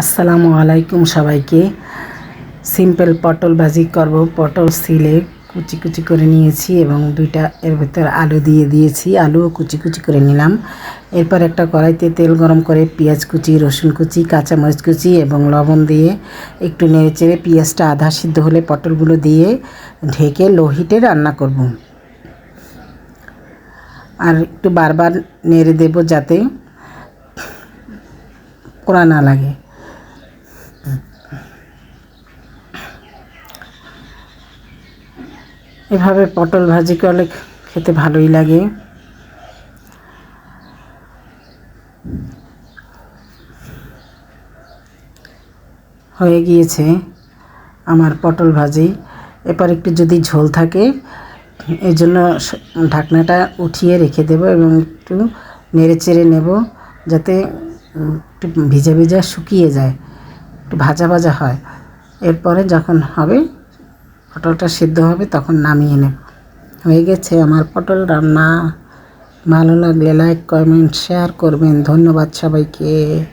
আসসালামু আলাইকুম সবাইকে। সিম্পল পটল ভাজি করব। পটল সিলে কুচি কুচি করে নিয়েছি এবং দুইটা এর ভেতর আলু দিয়ে দিয়েছি। আলুও কুচি কুচি করে নিলাম। এরপর একটা কড়াইতে তেল গরম করে পেঁয়াজ কুচি, রসুন কুচি, কাঁচামরিচ কুচি এবং লবণ দিয়ে একটু নেড়ে চেড়ে পেঁয়াজটা আধা সিদ্ধ হলে পটলগুলো দিয়ে ঢেকে লো হিটে রান্না করব। আর একটু বারবার নেড়ে দেব যাতে পোড়া না লাগে। এভাবে পটল ভাজি করলে খেতে ভালোই লাগে। হয়ে গিয়েছে আমার পটল ভাজি। এরপর একটু যদি ঝোল থাকে এই জন্য ঢাকনাটা উঠিয়ে রেখে দেব এবং একটু নেড়ে চেড়ে নেব যাতে একটু ভিজা ভিজা শুকিয়ে যায়, একটু ভাজা ভাজা হয়। এরপরে যখন হবে পটলটা সিদ্ধ হবে, তখন নামিয়ে নেব। হয়ে গেছে আমার পটল রান্না। ভালো লাগলে লাইক কমেন্ট শেয়ার করবেন। ধন্যবাদ সবাইকে।